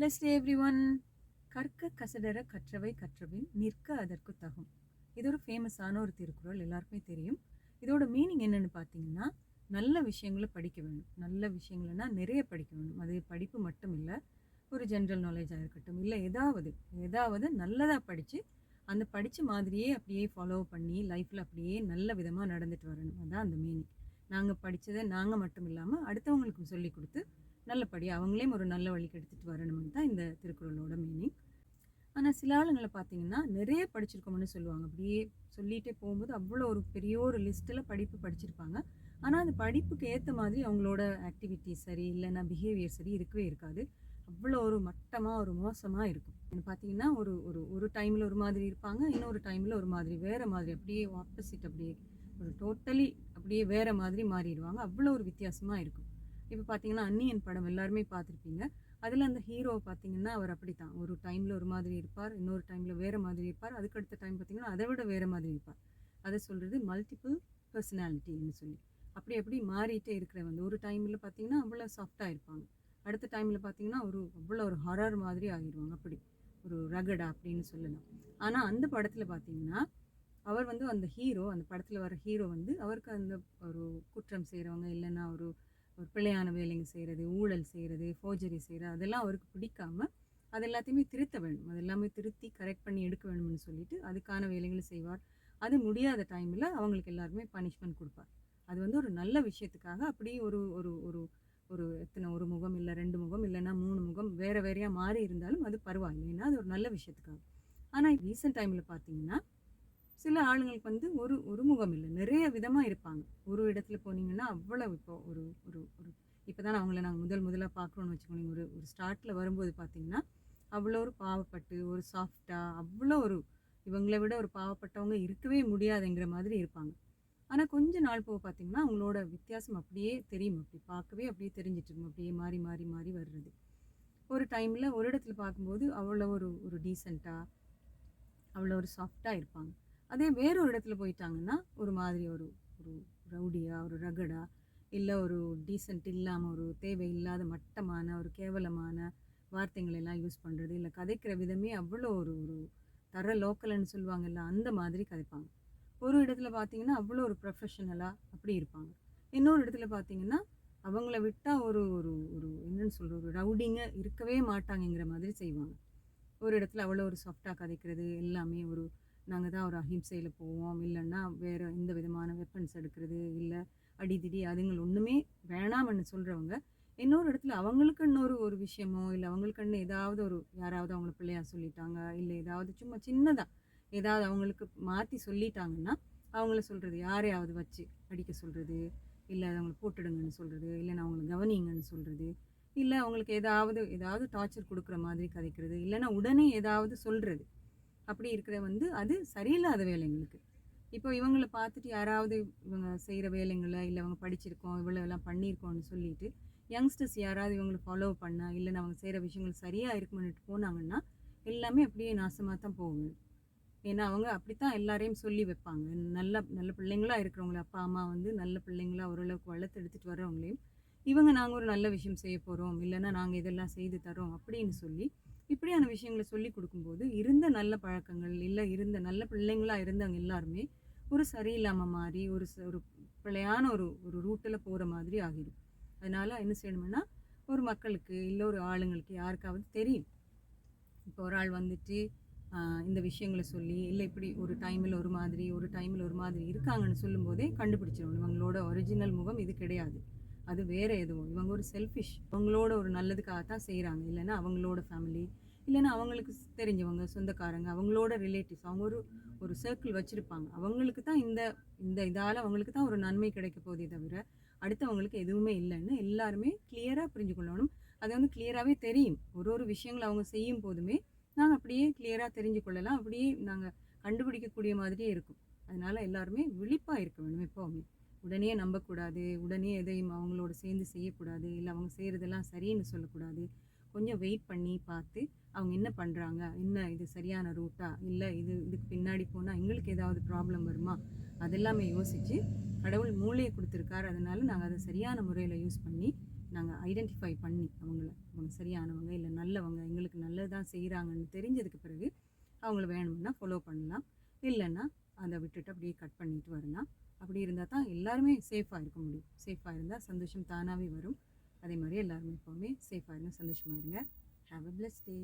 Less every one கற்க கசடர கற்றவை கற்றபின் நிற்க அதற்கு தகும். இது ஒரு ஃபேமஸான ஒரு திருக்குறள் எல்லாருக்குமே தெரியும். இதோட மீனிங் என்னென்னு பார்த்தீங்கன்னா நல்ல விஷயங்களை படிக்க வேணும் நல்ல விஷயங்கள்னா நிறைய படிக்க வேணும் அது படிப்பு மட்டும் இல்லை ஒரு ஜென்ரல் நாலேஜாக இருக்கட்டும் இல்லை ஏதாவது ஏதாவது நல்லதாக படித்து அந்த படித்த மாதிரியே அப்படியே ஃபாலோ பண்ணி லைஃப்பில் அப்படியே நல்ல விதமாக நடந்துட்டு வரணும். அதுதான் அந்த மீனிங் நாங்கள் படித்ததை நாங்கள் மட்டும் இல்லாமல் அடுத்தவங்களுக்கும் சொல்லி கொடுத்து நல்லபடியாக அவங்களையும் ஒரு நல்ல வழிக்கு எடுத்துகிட்டு வரணும்னு தான் இந்த திருக்குறளோட மீனிங் ஆனால் சில ஆளுங்களை பார்த்தீங்கன்னா நிறைய படிச்சிருக்கோம்னு சொல்லுவாங்க. அப்படியே சொல்லிகிட்டே போகும்போது அவ்வளோ ஒரு பெரிய ஒரு லிஸ்ட்டில் படிப்பு படிச்சிருப்பாங்க. ஆனால் அந்த படிப்புக்கு ஏற்ற மாதிரி அவங்களோட ஆக்டிவிட்டிஸ் சரி இல்லைன்னா பிஹேவியர் சரி இருக்கவே இருக்காது. அவ்வளோ ஒரு மட்டமாக ஒரு மோசமாக இருக்கும். எனக்கு பார்த்தீங்கன்னா ஒரு ஒரு ஒரு டைமில் ஒரு மாதிரி இருப்பாங்க. இன்னொரு டைமில் ஒரு மாதிரி வேறு மாதிரி. அப்படியே ஆப்போசிட் அப்படியே ஒரு டோட்டலி அப்படியே வேறு மாதிரி மாறிடுவாங்க. அவ்வளோ ஒரு வித்தியாசமாக இருக்கும். இப்போ பார்த்தீங்கன்னா அன்னியன் படம் எல்லாருமே பார்த்துருப்பீங்க அதில் அந்த ஹீரோ பார்த்தீங்கன்னா அவர் அப்படி தான் ஒரு டைமில் ஒரு மாதிரி இருப்பார் இன்னொரு டைமில் வேறு மாதிரி இருப்பார். அதுக்கடுத்த டைம் பார்த்தீங்கன்னா அதை விட வேறு மாதிரி இருப்பார். அதை சொல்கிறது மல்டிபிள் பர்சனாலிட்டின்னு சொல்லி. அப்படி அப்படி மாறிட்டே இருக்கிறவங்க ஒரு டைமில் பார்த்தீங்கன்னா அவ்வளோ சாஃப்டாக இருப்பாங்க. அடுத்த டைமில் பார்த்தீங்கன்னா ஒரு அவ்வளோ ஒரு ஹொரர் மாதிரி ஆகிடுவாங்க அப்படி ஒரு ரகடா அப்படின்னு சொல்லலாம். ஆனால் அந்த படத்தில் பார்த்தீங்கன்னா அவர் வந்து அந்த ஹீரோ அந்த படத்தில் வர ஹீரோ வந்து அவருக்கு அந்த ஒரு குற்றம் செய்கிறவங்க இல்லைன்னா ஒரு ஒரு பிள்ளையான வேலைங்க செய்கிறது ஊழல் செய்கிறது ஃபோர்ஜரி செய்கிறது அதெல்லாம் அவருக்கு பிடிக்காம அது எல்லாத்தையுமே திருத்த வேண்டும். அது எல்லாமே திருத்தி கரெக்ட் பண்ணி எடுக்க வேணும்னு சொல்லிட்டு அதுக்கான வேலைகளை செய்வார். அது முடியாத டைமில் அவங்களுக்கு எல்லாருமே பனிஷ்மெண்ட் கொடுப்பார். அது வந்து ஒரு நல்ல விஷயத்துக்காக அப்படி ஒரு ஒரு ஒரு ஒரு எத்தனை ஒரு முகம் இல்லை ரெண்டு முகம் இல்லைன்னா மூணு முகம் வேறு வேறையாக மாறி இருந்தாலும் அது பரவாயில்லை. ஏன்னா அது ஒரு நல்ல விஷயத்துக்காக. ஆனால் ரீசெண்ட் டைமில் பார்த்தீங்கன்னா சில ஆளுங்களுக்கு வந்து ஒரு ஒரு முகம் இல்லை. நிறைய விதமாக இருப்பாங்க. ஒரு இடத்துல போனீங்கன்னா அவ்வளோ இப்போ ஒரு ஒரு ஒரு இப்போ தான் அவங்கள நாங்கள் முதல் முதலாக பார்க்குறோன்னு வச்சுக்கோங்க ஒரு ஒரு ஸ்டார்ட்டில் வரும்போது பார்த்தீங்கன்னா அவ்வளோ ஒரு பாவப்பட்டு ஒரு சாஃப்டாக அவ்வளோ ஒரு இவங்களை விட ஒரு பாவப்பட்டவங்க இருக்கவே முடியாதுங்கிற மாதிரி இருப்பாங்க. ஆனால் கொஞ்ச நாள் போக பார்த்தீங்கன்னா அவங்களோட வித்தியாசம் அப்படியே தெரியும். அப்படி பார்க்கவே அப்படியே தெரிஞ்சிட்டு இருக்கும். அப்படியே மாறி மாறி மாறி வர்றது. ஒரு டைமில் ஒரு இடத்துல பார்க்கும்போது அவ்வளோ ஒரு ஒரு டீசெண்டாக அவ்வளோ ஒரு சாஃப்டாக இருப்பாங்க. அதே வேற ஒரு இடத்துல போயிட்டாங்கன்னா ஒரு மாதிரி ஒரு ஒரு ரவுடியாக ஒரு ரகடாக இல்லை ஒரு டீசென்ட் இல்லாமல் ஒரு தேவையில்லாத மட்டமான ஒரு கேவலமான வார்த்தைகள் எல்லாம் யூஸ் பண்ணுறது இல்லை கதைக்கிற விதமே அவ்வளோ ஒரு ஒரு தர லோக்கல்னு சொல்லுவாங்கல்ல அந்த மாதிரி கதைப்பாங்க. ஒரு இடத்துல பார்த்தீங்கன்னா அவ்வளோ ஒரு ப்ரொஃபஷனலாக அப்படி இருப்பாங்க. இன்னொரு இடத்துல பார்த்தீங்கன்னா அவங்கள விட்டால் ஒரு ஒரு ஒரு என்னன்னு சொல்கிற ஒரு ரவுடிங்க இருக்கவே மாட்டாங்கங்கிற மாதிரி செய்வாங்க. ஒரு இடத்துல அவ்வளோ ஒரு சாஃப்டாக கதைக்கிறது எல்லாமே ஒரு நாங்கள் தான் ஒரு அஹிம்சையில் போவோம். இல்லைன்னா வேறு எந்த விதமான வெப்பன்ஸ் எடுக்கிறது இல்லை. அடிதிடி அதுங்கள் ஒன்றுமே வேணாம்னு சொல்கிறவங்க இன்னொரு இடத்துல அவங்களுக்கு இன்னொரு ஒரு விஷயமோ இல்லை அவங்களுக்குன்னு ஏதாவது ஒரு யாராவது அவங்கள பிள்ளையா சொல்லிட்டாங்க இல்லை ஏதாவது சும்மா சின்னதாக ஏதாவது அவங்களுக்கு மாற்றி சொல்லிட்டாங்கன்னா அவங்கள சொல்கிறது யாரையாவது வச்சு அடிக்க சொல்கிறது இல்லை அவங்கள போட்டுடுங்கன்னு சொல்கிறது இல்லைன்னா அவங்கள கவனிங்கன்னு சொல்கிறது இல்லை அவங்களுக்கு ஏதாவது ஏதாவது டார்ச்சர் கொடுக்குற மாதிரி கதைக்கிறது இல்லைன்னா உடனே ஏதாவது சொல்கிறது அப்படி இருக்கிற வந்து அது சரியில்லாத வேலைங்களுக்கு. இப்போ இவங்களை பார்த்துட்டு யாராவது இவங்க செய்கிற வேலைங்களை இல்லை அவங்க படிச்சிருக்கோம் இவ்வளோ எல்லாம் பண்ணியிருக்கோம்னு சொல்லிட்டு யங்ஸ்டர்ஸ் யாராவது இவங்களை ஃபாலோ பண்ணால் இல்லைன்னா அவங்க செய்கிற விஷயங்கள் சரியாக இருக்குமென்னுட்டு போனாங்கன்னா எல்லாமே அப்படியே நாசமாக தான் போகும் ஏன்னா அவங்க அப்படித்தான் எல்லாரையும் சொல்லி வைப்பாங்க. நல்ல நல்ல பிள்ளைங்களா இருக்கிறவங்கள அப்பா அம்மா வந்து நல்ல பிள்ளைங்களா ஓரளவுக்கு வளர்த்து எடுத்துகிட்டு வர்றவங்களையும் இவங்க நாங்கள் ஒரு நல்ல விஷயம் செய்ய போகிறோம் இல்லைன்னா நாங்கள் இதெல்லாம் செய்து தரோம் அப்படின்னு சொல்லி இப்படியான விஷயங்களை சொல்லி கொடுக்கும்போது இருந்த நல்ல பழக்கங்கள் இல்லை இருந்த நல்ல பிள்ளைங்களா இருந்தவங்க எல்லாருமே ஒரு சரியில்லாமல் மாறி ஒரு ச- ஒரு பிழையான ஒரு ஒரு ரூட்டில் போகிற மாதிரி ஆகிடும். அதனால் என்ன செய்யணும்னா ஒரு மக்களுக்கு இல்லை ஒரு ஆளுங்களுக்கு யாருக்காவது தெரியும். இப்போ ஒரு ஆள் வந்துட்டு இந்த விஷயங்களை சொல்லி இல்லை இப்படி ஒரு டைமில் ஒரு மாதிரி ஒரு டைமில் ஒரு மாதிரி இருக்காங்கன்னு சொல்லும்போதே கண்டுபிடிச்சிடணும் இவங்களோட ஒரிஜினல் முகம் இது கிடையாது. அது வேறு எதுவும். இவங்க ஒரு செல்ஃபிஷ் அவங்களோட ஒரு நல்லதுக்காக தான் செய்கிறாங்க இல்லைன்னா அவங்களோட ஃபேமிலி இல்லைன்னா அவங்களுக்கு தெரிஞ்சவங்க சொந்தக்காரங்க அவங்களோட ரிலேட்டிவ்ஸ் அவங்க ஒரு ஒரு சர்க்கிள் வச்சுருப்பாங்க. அவங்களுக்கு தான் இந்த இந்த இதால் அவங்களுக்கு தான் ஒரு நன்மை கிடைக்க போதே தவிர அடுத்தவங்களுக்கு எதுவுமே இல்லைன்னு எல்லாருமே கிளியராக புரிஞ்சு கொள்ளணும். அது வந்து கிளியராகவே தெரியும். ஒரு ஒரு விஷயங்கள் அவங்க செய்யும் போதுமே நாங்கள் அப்படியே கிளியராக தெரிஞ்சு கொள்ளலாம். அப்படியே நாங்கள் கண்டுபிடிக்கக்கூடிய மாதிரியே இருக்கும். அதனால் எல்லாருமே விழிப்பாக இருக்க வேணும் எப்போவுமே. உடனே நம்பக்கூடாது உடனே எதையும் அவங்களோட சேர்ந்து செய்யக்கூடாது இல்லை அவங்க செய்கிறதெல்லாம் சரின்னு சொல்லக்கூடாது. கொஞ்சம் வெயிட் பண்ணி பார்த்து அவங்க என்ன பண்ணுறாங்க என்ன இது சரியான ரூட்டா இல்லை இது இதுக்கு பின்னாடி போனால் எங்களுக்கு ஏதாவது ப்ராப்ளம் வருமா? அதெல்லாமே யோசித்து கடவுள் மூளையை கொடுத்துருக்காரு அதனால் நாங்கள் அதை சரியான முறையில் யூஸ் பண்ணி நாங்கள் ஐடென்டிஃபை பண்ணி அவங்கள அவங்க சரியானவங்க இல்லை நல்லவங்க எங்களுக்கு நல்லது தான் செய்கிறாங்கன்னு தெரிஞ்சதுக்கு பிறகு அவங்கள வேணும்னா ஃபாலோ பண்ணலாம். இல்லைன்னா அதை விட்டுட்டு அப்படியே கட் பண்ணிட்டு வரலாம் அப்படி இருந்தால் தான் எல்லாருமே சேஃபாக இருக்க முடியும். சேஃபாக இருந்தால் சந்தோஷம் தானாகவே வரும். அதே மாதிரி எல்லாருமே எப்போவுமே சேஃபாக இருங்க சந்தோஷமாக இருங்க. Have a plus day